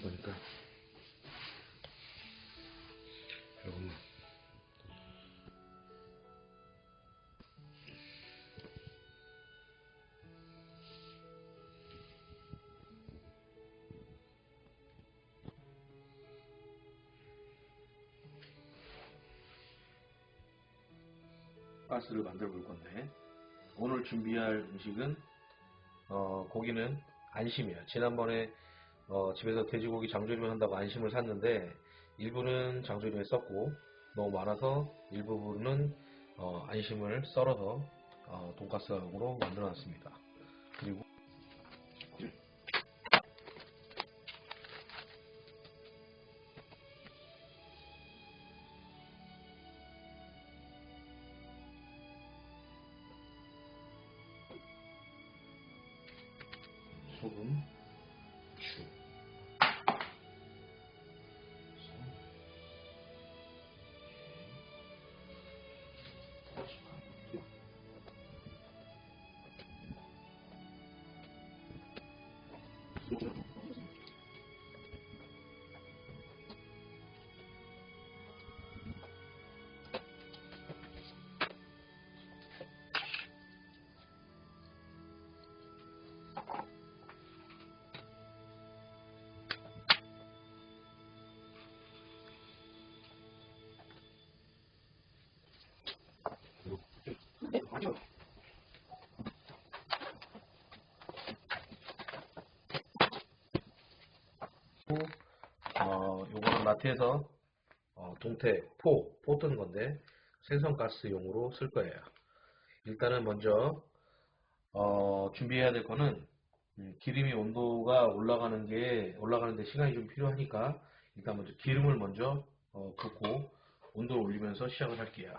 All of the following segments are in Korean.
보니까 여러분 가스를 만들어 볼 건데 오늘 준비할 음식은 어, 고기는 안심이에요. 지난번에 어, 집에서 돼지고기 장조림을 한다고 안심을 샀는데 일부는 장조림에 썼고 너무 많아서 일부분은 어, 안심을 썰어서 어, 돈가스하고로 만들어 놨습니다. 그리고 소금, 어, 요거는 마트에서 어, 동태, 포, 포 뜨는 건데 생선가스용으로 쓸 거예요. 일단은 먼저 어, 준비해야 될 거는 음, 기름이 온도가 올라가는 게 올라가는데 시간이 좀 필요하니까 일단 먼저 기름을 먼저 어, 붓고 온도를 올리면서 시작을 할게요.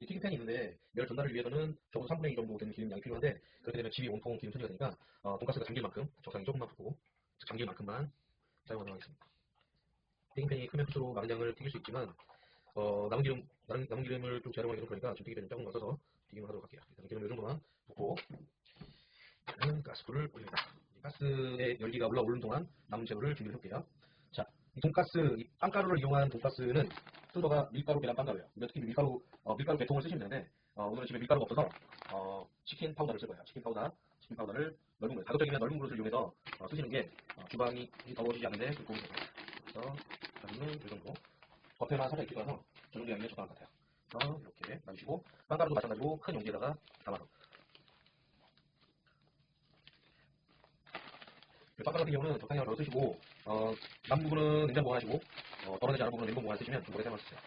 이 튀김팬이 있는데 열 전달을 위해서는 적어도 3분의 2 정도 되는 기름 양이 필요한데 그렇게 되면 집이 온통 기름 손이가 되니까 어, 돈가스가 잠길 만큼 적당히 조금만 붓고 잠길 만큼만 사용하도록 하겠습니다. 튀김팬이 크면 클수록 많은 양을 튀길 수 있지만 어, 남은 기름 남은, 남은 기름을 좀 재활용하기 좀 그러니까 좀 튀기면 조금 넣어서 튀김을 하도록 할게요. 일단 기름 이 정도만 붓고 가스불을 올립니다. 이 가스의 열기가 올라오는 동안 남은 재료를 준비해 볼게요. 자, 이 돈가스, 이 빵가루를 이용한 돈가스는 순서가 밀가루, 계란, 빵 가루예요. 특히 밀가루, 어, 밀가루 계통을 쓰시면 되는데 어, 오늘은 집에 밀가루가 없어서 어, 치킨 파우더를 쓸 거예요. 치킨 파우더, 치킨 파우더를 넓은 그릇, 가급적이면 넓은 그릇을 이용해서 어, 쓰시는 게 어, 주방이 더워지지 않는데 도움이 됩니다. 그래서 가루는 이 정도. 겉에만 살짝 익히고 나서 저 정도 양이 적당한 것 같아요. 그래서 이렇게 놔주시고 빵가루도 마찬가지로 큰 용기에다가 담아서 빵가루 같은 경우는 적당히 덜 쓰시고 어, 남은 부분은 냉장 보관하시고 어, 덜어내지 않은 부분은 보관 쓰시면 좀 오래 사용할 수 있어요.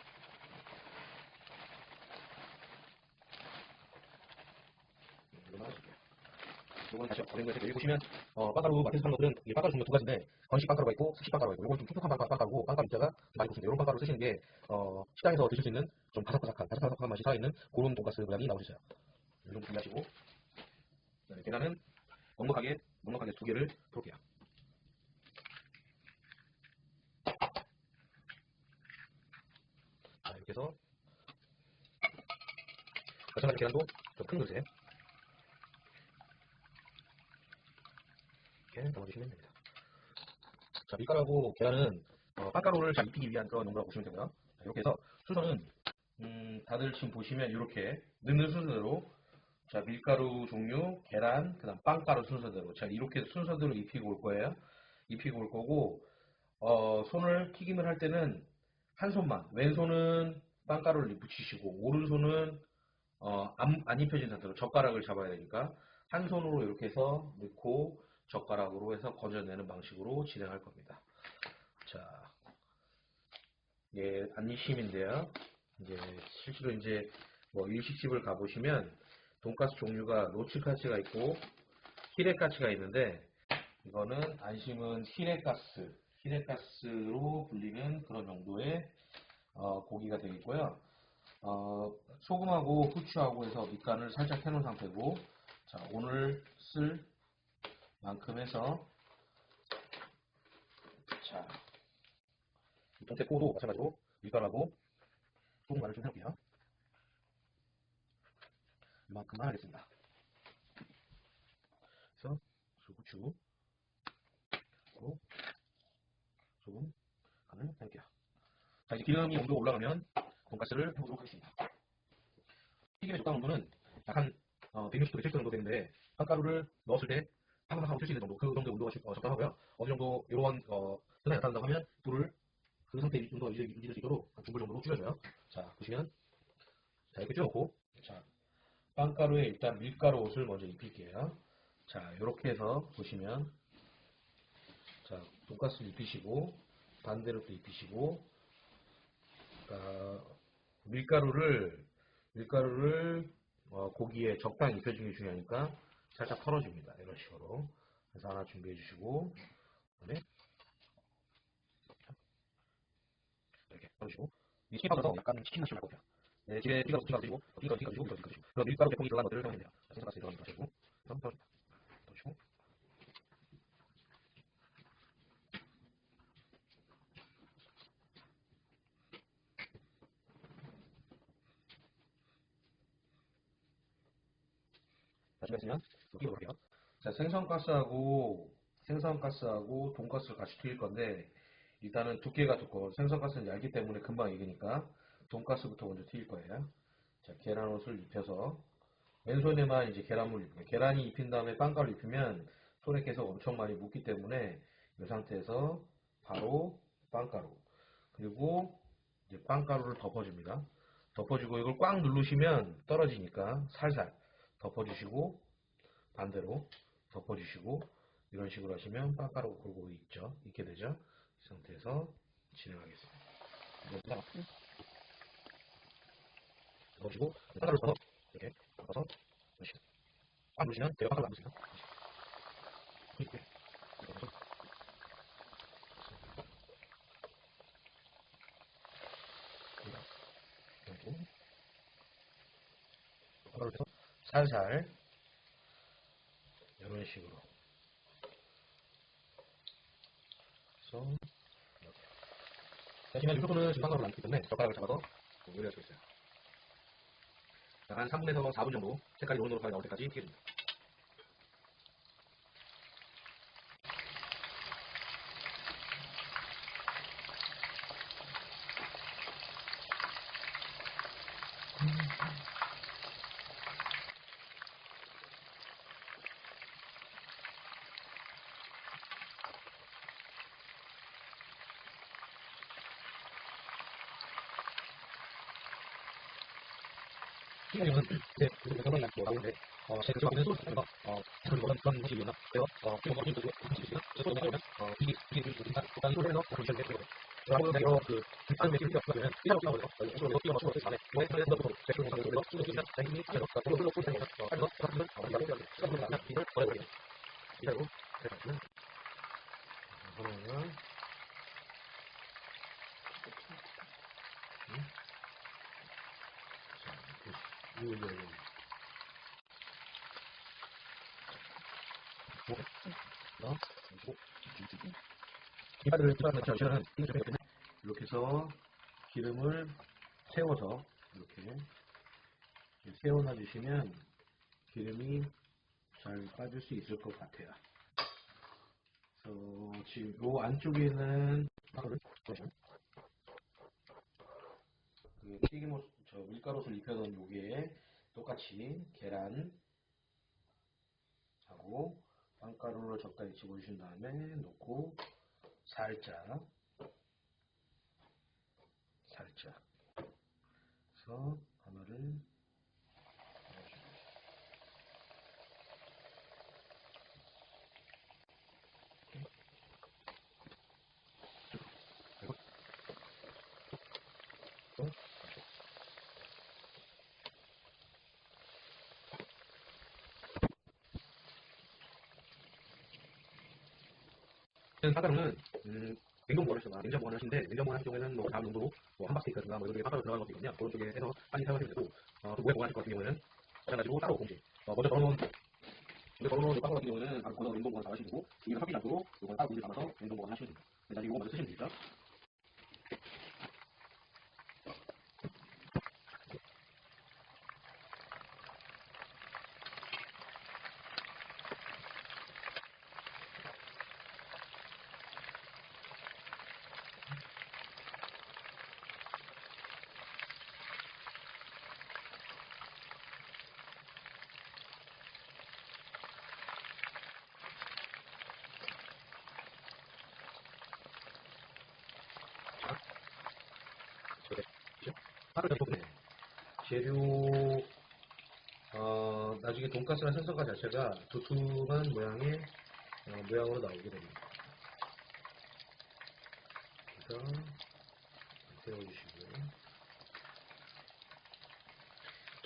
요거는 다시 어린 거에서 여기 보시면 어, 빵가루 마트에서 파는 것들은 이게 빵가루 종류 두 가지인데 건식 빵가루가 있고 습식 빵가루가 있고 이건 좀 촉촉한 빵- 빵가루고 빵가루 입자가 많이 붙습니다. 이런 빵가루 쓰시는 게 어, 식당에서 드실 수 있는 좀 바삭바삭한 바삭바삭한 맛이 살아있는 그런 돈가스 모양이 나오셨어요. 이 정도 준비하시고 네, 계란은 넉넉하게 넉넉하게 두 개를 풀게요. 해서 마찬가지로 계란도 좀큰 그릇에 이렇게 담아주시면 됩니다. 자, 밀가루하고 계란은 어, 빵가루를 잘 입히기 위한 그런 용도라고 보시면 되고요. 자, 이렇게 해서 순서는 음, 다들 지금 보시면 이렇게 넣는 순서대로 자, 밀가루 종류, 계란, 그 다음 빵가루 순서대로 자, 이렇게 순서대로 입히고 올 거예요. 입히고 올 거고 어, 손을 튀김을 할 때는 한 손만 왼손은 빵가루를 붙이시고 오른손은 어, 안, 안 입혀진 상태로 젓가락을 잡아야 되니까 한 손으로 이렇게 해서 넣고 젓가락으로 해서 건져내는 방식으로 진행할 겁니다. 자, 예, 안심인데요. 이제 실제로 이제 뭐 일식집을 가보시면 돈가스 종류가 노치카츠가 있고 히레카츠가 있는데 이거는 안심은 히레가스, 히레가스로 불리는 그런 정도의 어, 고기가 되겠고요. 어, 소금하고 후추하고 해서 밑간을 살짝 해놓은 상태고 자 오늘 쓸 만큼 해서 자 동태포도 마찬가지로 밀가루하고 소금 간을 좀 해볼게요. 이만큼만 하겠습니다. 그래서 후추, 그리고 소금, 간을 해볼게요. 자, 이제 기름이 온도 가 올라가면 돈가스를 해보도록 하겠습니다. 튀김의 적당 온도는 약한 어, 160도, 170도 정도 되는데 빵가루를 넣었을 때 팡팡하고 튈수 있는 정도, 그 정도 온도가 적- 어, 적당하고요. 어느 정도 이런 어, 변화가 나타난다고 하면 불을 그 상태 온도가 유지, 유지될 수 있도록 한 중불 정도로 줄여줘요. 자, 보시면 자, 이렇게 줄여놓고 자, 빵가루에 일단 밀가루 옷을 먼저 입힐게요. 자, 이렇게 해서 보시면 자, 돈가스 입히시고 반대로 또 입히시고 자, 밀가루를 밀가루를 어, 고기에 적당히 입혀주는 게 중요하니까 살짝 털어줍니다. 이런 식으로 그래서 하나 준비해 주시고 그다음에 이렇게 털어주시고 이 치킨 파우더도 약간 치킨 맛이 날 거예요. 네, 집에 튀겨 튀겨 가지고 튀겨 튀겨 가지고 튀겨 튀겨 가지고 그럼 밀가루 제품이 들어간 것들을 사용하면 돼요. 자, 생선가스 거 하시고 그럼 털 털어주시고 자, 준비했으면 이거 볼게요. 자, 생선가스하고 생선가스하고 돈가스를 같이 튀길 건데 일단은 두께가 두꺼워. 생선가스는 얇기 때문에 금방 익으니까 돈가스부터 먼저 튀길 거예요. 자, 계란옷을 입혀서 왼손에만 이제 계란물 입혀요. 계란이 입힌 다음에 빵가루 입히면 손에 계속 엄청 많이 묻기 때문에 이 상태에서 바로 빵가루 그리고 이제 빵가루를 덮어줍니다. 덮어주고 이걸 꽉 누르시면 떨어지니까 살살 덮어주시고 반대로 덮어주시고 이런 식으로 하시면 빵가루가 골고루 익죠. 익게 되죠. 이 상태에서 진행하겠습니다. 넣어주고 빵가루를 넣어서 이렇게 덮어서 넣으시면 꽉 누르시면 제가 빵가루 안 넣습니다. 이렇게 해서 살살 식으로. 그래서 정도는 지금 빵가루를 안 넣기 때문에 젓가락을 잡아서 요리할 수 있어요. 한 3분에서 4분 정도 색깔이 노릇노릇하게 나올 때까지 튀겨줍니다 튀겨주면 이제 몇 명이 또 나오는데 어, 제가 지금 있는 소스에서 어, 그런 그런 그런 모습이었나 그래서 어, 지금 먹는 그 모습이나 저 소스 나오면 어, 이게 이게 이게 일단 일단 소스에서 보시면 되고요. 저하고 내가 그 불타는 매실 필요 없으면 이사로 나오고요. 이쪽으로 넣기 맞추고 그 다음에 뭐에 그래서 또 있으면 당연히 하면서 또 흘러 풀 테니까 어, 하면서 그러면 어, 이거 시간 보내면 이걸. 이대로 제가 하면 그러면 자, 어? 기반을 기반을 저시는 이렇게 해서 기름을 세워서 이렇게 세워놔 주시면 기름이 잘 빠질 수 있을 것 같아요. 그래서 지금 요 안쪽에는 보시면 그 튀김옷 저 밀가루를 입혀놓은 요게 똑같이 계란 하고 빵가루를 적당히 집어주신 다음에 넣고 살짝 살짝. 그래서 하나를 넣어주고 그리고 또 빵가루는 음, 냉동 보관하시거나 냉장 보관하시는데 냉장 보관하실 경우에는 뭐 다음 정도 뭐 한박스테이크나 뭐 이런 게 빵가루 들어가는 것도 있거든요. 그런 쪽에 해서 빨리 사용하시면 되고 어, 또 오래 보관하실 것 같은 경우에는 마찬가지로 따로 공지 어, 먼저 걸어놓은 먼저 걸어놓은 빵가루 같은 경우는 바로 걸어 냉동 보관 다 하시고 이거 섞이지 않도록 이걸 따로 공지 담아서 냉동 보관 하시면 됩니다. 나중에 이거 먼저 쓰시면 되 죠. 파를 네. 재료 어, 나중에 돈가스나 생선가 자체가 두툼한 모양의 어, 모양으로 나오게 됩니다. 그래서 데워주시고요.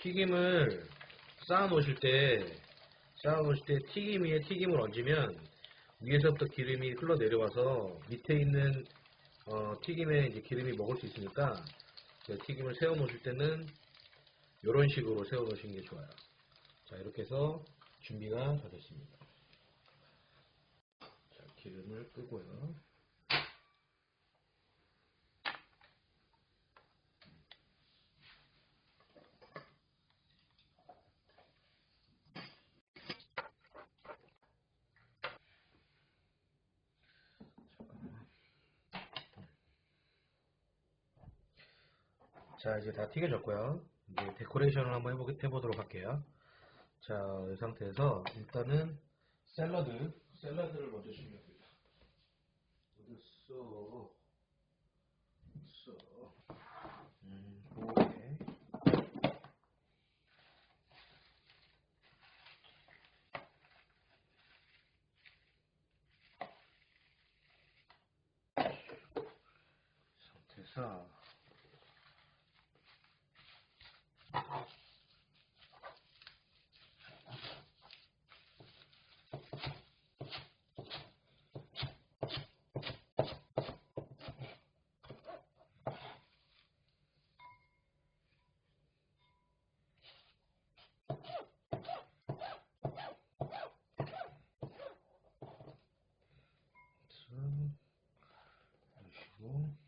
튀김을 쌓아 놓으실 때 쌓아 놓으실 때 튀김 위에 튀김을 얹으면 위에서부터 기름이 흘러 내려와서 밑에 있는 어, 튀김에 이제 기름이 먹을 수 있으니까 그 튀김을 세워 놓으실 때는 이런 식으로 세워 놓으시는 게 좋아요. 자 이렇게 해서 준비가 다 됐습니다. 자 기름을 끄고요. 자 이제 다 튀겨졌고요. 이제 데코레이션을 한번 해보, 해보도록 할게요. 자, 이 상태에서 일단은 샐러드, 샐러드를 먼저 준비합니다. 써? 써. 음, 고에 상태에서 넣으시고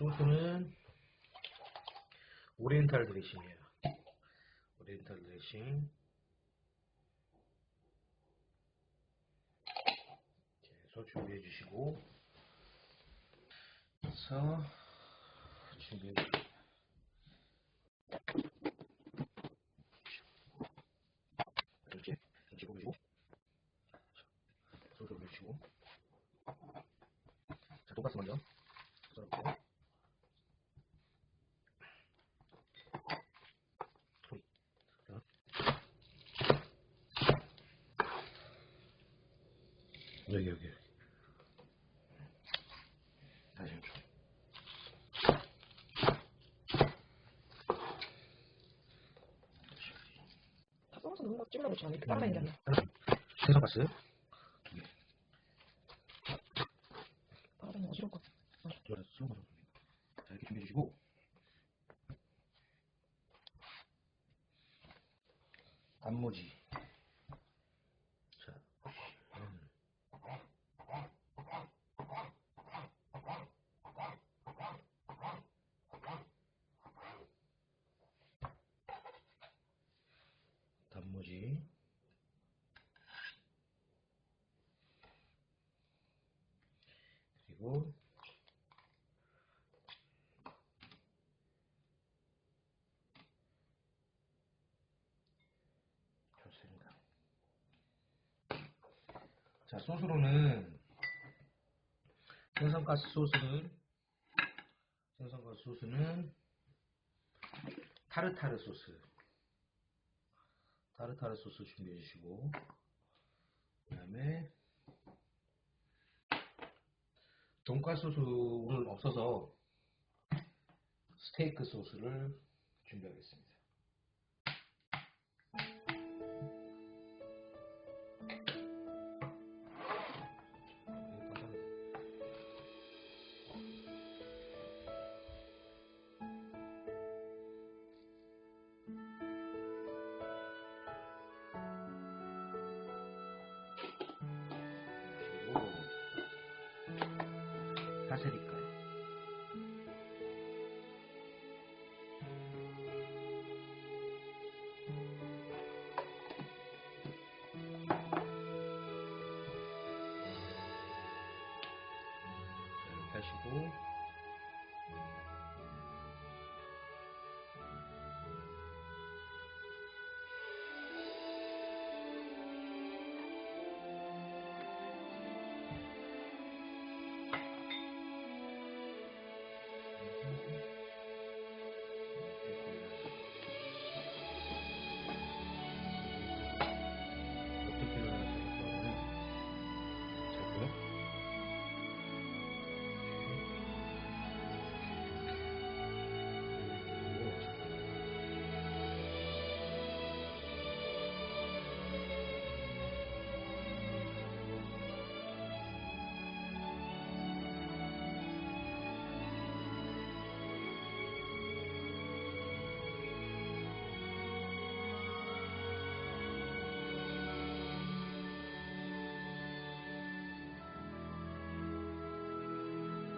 소스는 오리엔탈 드레싱이에요. 오리엔탈 드레싱. 해서 준비해 주시고, 그래서 준비해 주시고. 이렇게 김치 올리고, 소스 올리시고, 자, 돈가스 먼저. 썰어볼게요. 여기 여기. 여기 다시 좀다 썰어서 넣는 거 찜으로 넣지 않을까? 따라다니는 게 아니라. 생선가스 따라다니면 어지러울 것 같아. 좋아서 썰어서 자 이렇게 준비해 주시고 단무지 자 음. 단무지 그리고 좋습니다. 자 소스로는 생선가스 소스는 생선가스 소스는 타르타르 소스 타르타르 소스 준비해 주시고 그 다음에 돈가스 소스는 없어서 스테이크 소스를 준비하겠습니다. 자세니까요. 이렇게 하시고